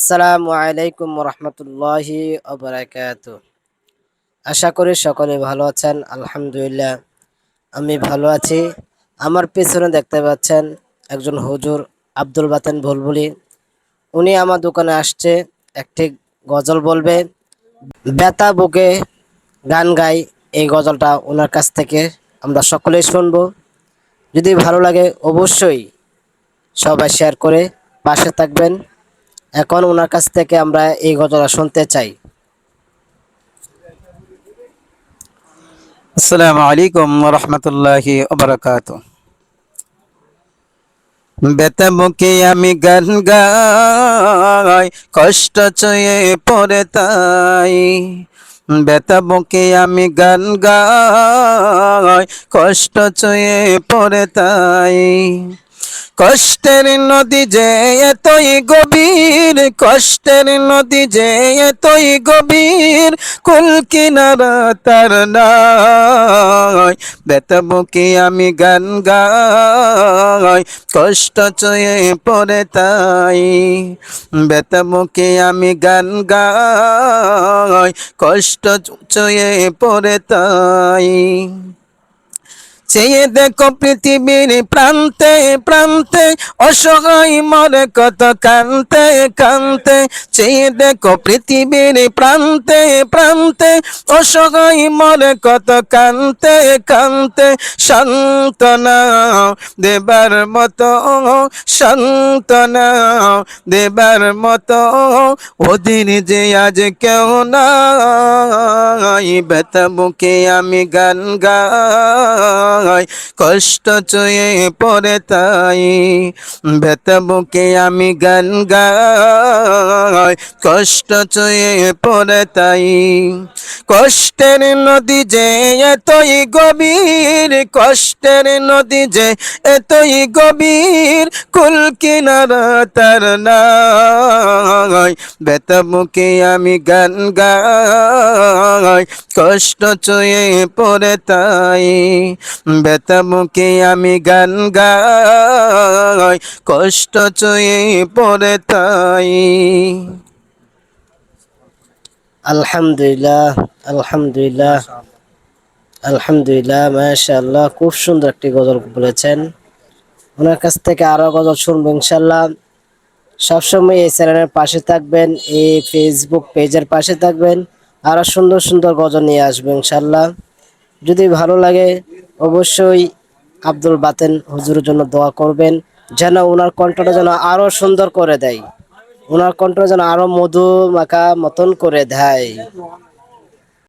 আসসালামু আলাইকুম রহমতুল্লাহি অবরাকাত আশা করি সকলে ভালো আছেন, আলহামদুলিল্লাহ। আমি ভালো আছি। আমার পেছনে দেখতে পাচ্ছেন একজন হুজুর আব্দুল বাতেন ভুলভুলি উনি আমার দোকানে আসছে, একটি গজল বলবে বেতা বুকে গান গাই, এই গজলটা ওনার কাছ থেকে আমরা সকলেই শুনব। যদি ভালো লাগে অবশ্যই সবাই শেয়ার করে পাশে থাকবেন। এখন ওনার কাছ থেকে আমরা এই গজলটা শুনতে চাই। আসসালামু আলাইকুম রহমতুল্লাহি ওবরাকাত। বেতামুখে আমি গান গাই, কষ্ট চয়ে পড়ে তাই। বেতামুখে আমি গান গাই, কষ্ট চয়ে পড়ে তাই। কষ্টের নদী যে এতই গভীর, কষ্টের নদী যে এতই গভীর, কুল কিনারা তার বেতবুকে আমি গান গাই? কষ্ট চয়ে পড়ে তাই। বেতবুকে আমি গান গাই? কষ্ট চয়ে পড়ে তাই। চেয়ে দেখো পৃথিবীর প্রান্তে প্রান্তে অসহায় মরে কত কান্তে কান্তে। চেয়ে দেখো পৃথিবীর প্রান্তে প্রান্তে অসহায় মরে কত কান্তে কান্তে। সান্ত্বনা দেবার মতো, সান্ত্বনা দেবার মতো ওদিন যে আজ কেউ নাই। বেতা বুকে আমি গান গাই কষ্ট চয়ে পড়ে তাই। বেতা বুকে আমি গান গাই, কষ্ট চয়ে পড়ে তাই। কষ্টের নদী যে এতই গভীর, কষ্টের নদী যে এতই গভীর, কুল কিনারা তার নাই। বেতা মুখে আমি গান গাই, কষ্ট চয়ে পড়ে তাই। বেতা মুখে আমি গান গাই, কষ্ট চয়ে পড়ে তাই। আলহামদুলিল্লাহ আলহামদুলিল্লাহ আলহামদুলিল্লাহ, মাশাআল্লাহ, খুব সুন্দর একটি গজল বলেছেন। ওনার কাছ থেকে আরও গজল শুনব ইনশাল্লাহ সবসময় এই চ্যানেলের পাশে থাকবেন, এই ফেসবুক পেজের পাশে থাকবেন। আরও সুন্দর সুন্দর গজল নিয়ে আসব ইনশাল্লাহ যদি ভালো লাগে অবশ্যই আব্দুল বাতেন হুজুরের জন্য দোয়া করবেন, যেন ওনার কণ্ঠটা যেন আরও সুন্দর করে দেয়। ওনার কণ্ঠ যেন আরও মধু মাখা মতন করে দেয়।